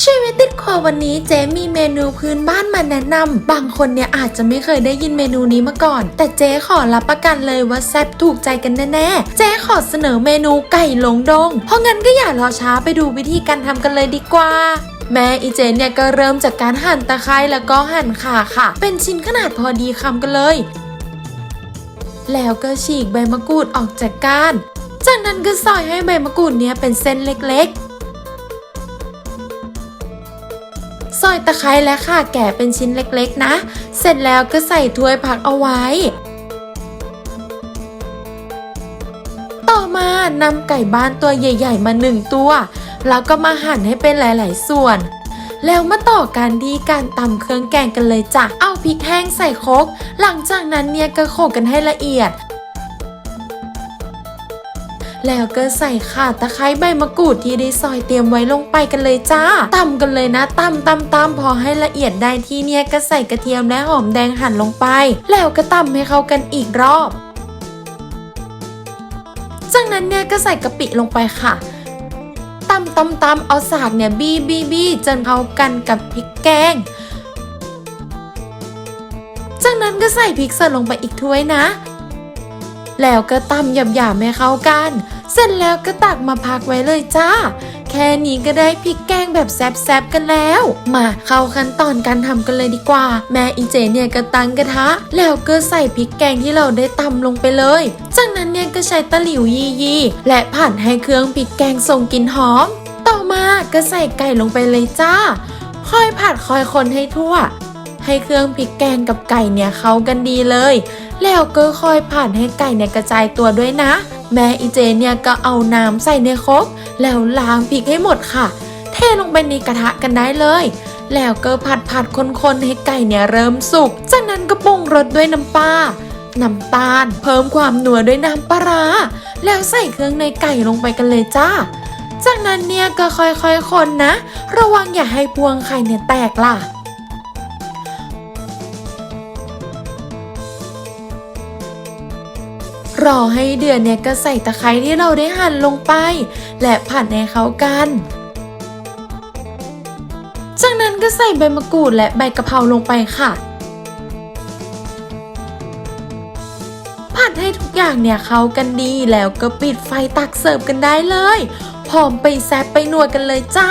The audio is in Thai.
ชีวิตติดครัววันนี้เจ๊มีเมนูพื้นบ้านมาแนะนำบางคนเนี่ยอาจจะไม่เคยได้ยินเมนูนี้มาก่อน แต่เจ๊ขอรับประกันเลยว่าแซ่บถูกใจกันแน่ๆ เจ๊ขอเสนอเมนูไก่หลงดง เพราะงั้นก็อย่ารอช้าไปดูวิธีการทำกันเลยดีกว่าแม่อีเจนเนี่ยก็เริ่มจากการหั่นตะไคร้แล้วก็หั่นข่าค่ะ เป็นชิ้นขนาดพอดีคำกันเลย แล้วก็ฉีกใบมะกรูดออกจากก้าน จากนั้นก็ซอยให้ใบมะกรูดเนี้ยเป็นเส้นเล็กๆ ซอยตะไคร้และข่าแก่เป็นชิ้นเล็กๆนะ เสร็จแล้วก็ใส่ถ้วยผักเอาไว้ ต่อมานำไก่บ้านตัวใหญ่ ๆ มาหนึ่งตัว แล้วก็มาหั่นให้เป็นหลายๆส่วน แล้วมาต่อกันที่การตำเครื่องแกงกันเลยจ้ะ เอาพริกแห้งใส่ครก หลังจากนั้นเนี่ยก็โขลกกันให้ละเอียด แล้วก็ใส่ข่าตะไคร้ใบมะกรูดที่ได้ซอยเตรียมไว้ลงไปกันเลยจ้าตำกันเลยนะตำตำตำพอให้ละเอียดได้ที่เนี่ยก็ใส่กระเทียมและหอมแดงหั่นลงไป แล้วก็ตำให้เข้ากันอีกรอบ จากนั้นเนี่ยก็ใส่กะปิลงไปค่ะตำตำตำเอาสากเนี่ยบี้บี้บี้จนเข้ากันกับพริกแกง จากนั้นก็ใส่พริกสดลงไปอีกถ้วยนะ แล้วก็ตำหยาบๆให้เข้ากัน เสร็จแล้วก็ตักมาพักไว้เลยจ้า แค่นี้ก็ได้พริกแกงแบบแซบๆกันแล้ว มาเข้าขั้นตอนการทำกันเลยดีกว่า แม่อีเจเนี่ยก็ตั้งกระทะ แล้วก็ใส่พริกแกงที่เราได้ตำลงไปเลย จากนั้นเนี่ยก็ใช้ตะหลิวยียีๆและผัดให้เครื่องพริกแกงส่งกลิ่นหอม ต่อมาก็ใส่ไก่ลงไปเลยจ้า ค่อยผัดค่อยคนให้ทั่วให้เครื่องพริกแกงกับไก่เนี่ยเข้ากันดีเลย แล้วก็ค่อยผ่านให้ไก่เนี่ยกระจายตัวด้วยนะ แม่อีเจเนี่ยก็เอาน้ำใส่ในครกแล้วล้างพริกให้หมดค่ะ เทลงไปในกระทะกันได้เลย แล้วก็ผัดผัดคนๆให้ไก่เนี่ยเริ่มสุก จากนั้นก็ปรุงรสด้วยน้ำปลา น้ำตาล เพิ่มความหนัวด้วยน้ำปลาราแล้วใส่เครื่องในไก่ลงไปกันเลยจ้าจากนั้นเนี่ยก็ค่อยๆคนนะ ระวังอย่าให้พวงไข่เนี่ยแตกล่ะ รอให้เดือดเนี่ยก็ใส่ตะไคร้ที่เราได้หั่นลงไป และผัดให้เข้ากัน จากนั้นก็ใส่ใบมะกรูดและใบกะเพราลงไปค่ะ ผัดให้ทุกอย่างเนี่ยเข้ากันดีแล้วก็ปิดไฟตักเสิร์ฟกันได้เลย พร้อมไปแซบไปนัวกันเลยจ้า